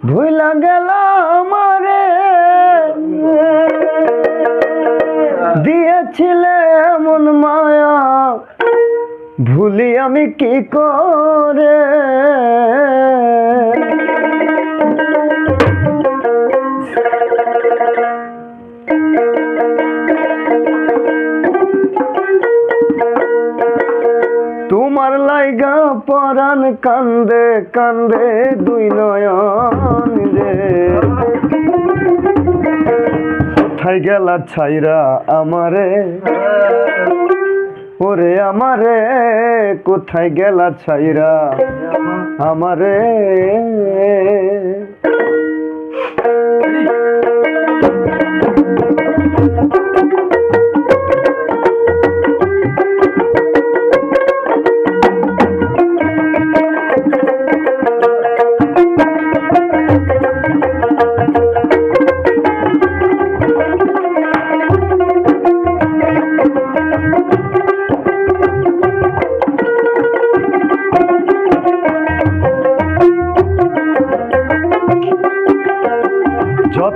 ভুলা গেল আমারে দিয়েছিলে এমন মায়া, ভুলি আমি কি করে? তোমার লাইগা পরাণ কান্দে কান্দে দুই নয়ন গেলা ছাইরা আমারে। ওরে আমারে কোথায় গেলা ছাইরা আমারে?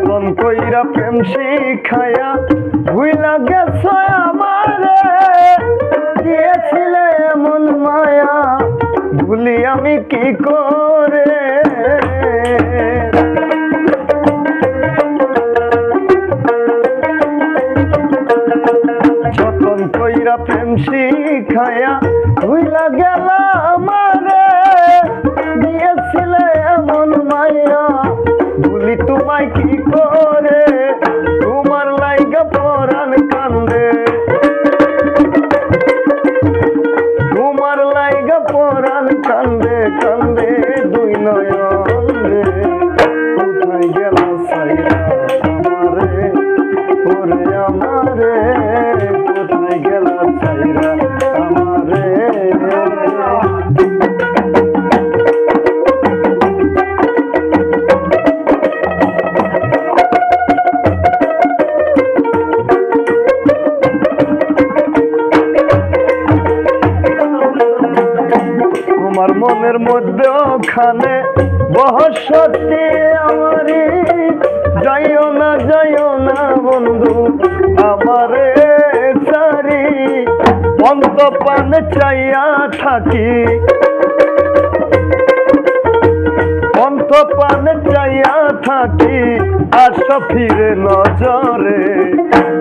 যতন কইরা প্রেম শিখায়া ভুইলা গেছ আমারে। দিয়েছিলে এমন মায়া, ভুলি আমি কি করে? যতন কইরা প্রেম শিখায়া ভুইলা গেল পরাণ কান্দে কান্দে দুই নয়ন তোমার মনের মধ্যে ওখানে। বহসতে আমারে যাইও না যাইও না বন্ধু, আমারে সারি বন্ধ পান চাইয়া থাকি। বন্ধ পান চাইয়া থাকি আস ফিরে নজরে।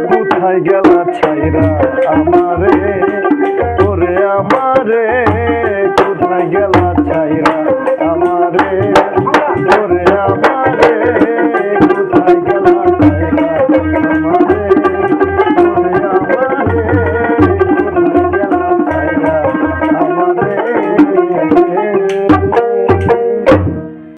কোথায় গেলা ছাইরা আমারে আমারে?